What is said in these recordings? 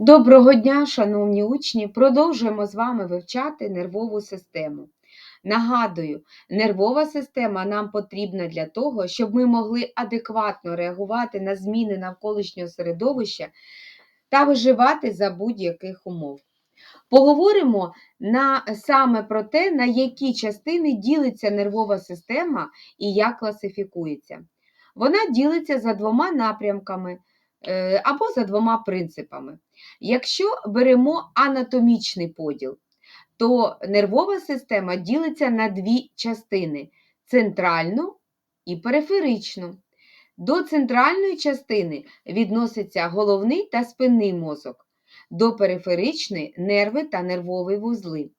Доброго дня, шановні учні! Продовжуємо з вами вивчати нервову систему. Нагадую, нервова система нам потрібна для того, щоб ми могли адекватно реагувати на зміни навколишнього середовища та виживати за будь-яких умов. Поговоримо на, саме про те, на які частини ділиться нервова система і як класифікується. Вона ділиться за двома напрямками або за двома принципами. Якщо беремо анатомічний поділ, то нервова система ділиться на дві частини центральну і периферичну. До центральної частини відноситься головний та спинний мозок, до периферичної нерви та нервові вузли.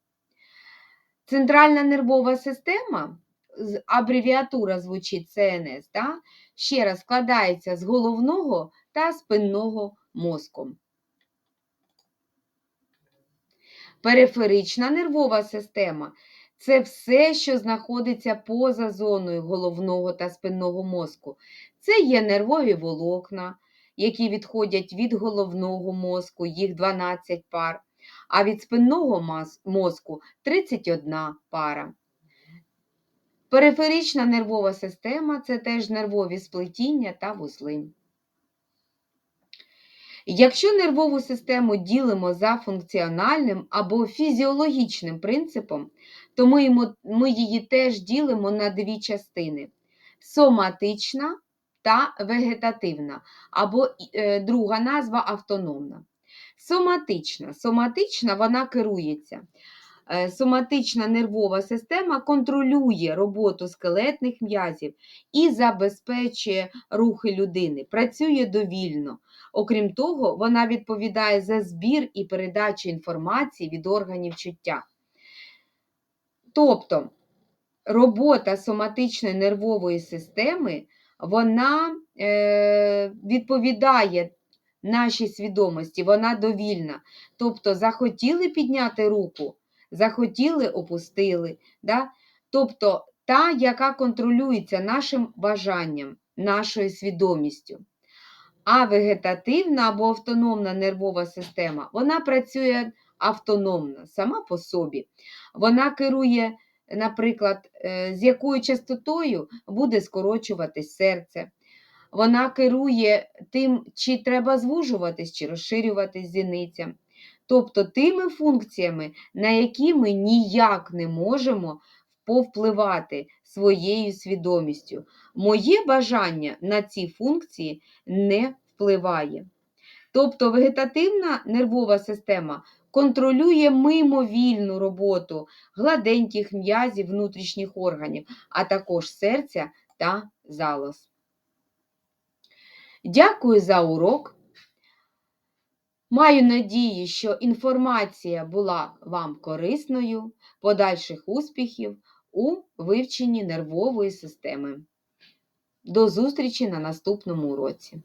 Центральна нервова система, абревіатура звучить ЦНС, да? ще раз складається з головного та спинного мозку. Периферична нервова система це все, що знаходиться поза зоною головного та спинного мозку. Це є нервові волокна, які відходять від головного мозку, їх 12 пар, а від спинного мозку 31 пара. Периферична нервова система це теж нервові сплетіння та вузли. Якщо нервову систему ділимо за функціональним або фізіологічним принципом, то ми, її теж ділимо на дві частини: соматична та вегетативна, або е, друга назва автономна. Соматична. Соматична вона керується. Е, соматична нервова система контролює роботу скелетних м'язів і забезпечує рухи людини, працює довільно. Окрім того, вона відповідає за збір і передачу інформації від органів чуття. Тобто робота соматичної нервової системи вона е, відповідає нашій свідомості, вона довільна. Тобто, захотіли підняти руку, захотіли, опустили. Да? Тобто та, яка контролюється нашим бажанням, нашою свідомістю. А вегетативна або автономна нервова система вона працює автономно, сама по собі. Вона керує, наприклад, е, з якою частотою буде скорочуватись серце. Вона керує тим, чи треба звужуватись, чи розширюватись зіниця. Тобто тими функціями, на які ми ніяк не можемо повпливати своєю свідомістю. Моє бажання на ці функції не впливає. Тобто вегетативна нервова система контролює мимовільну роботу гладеньких м'язів внутрішніх органів, а також серця та залоз. Дякую за урок. Маю надію, що інформація була вам корисною, подальших успіхів у вивченні нервової системи. До зустрічі на наступному уроці!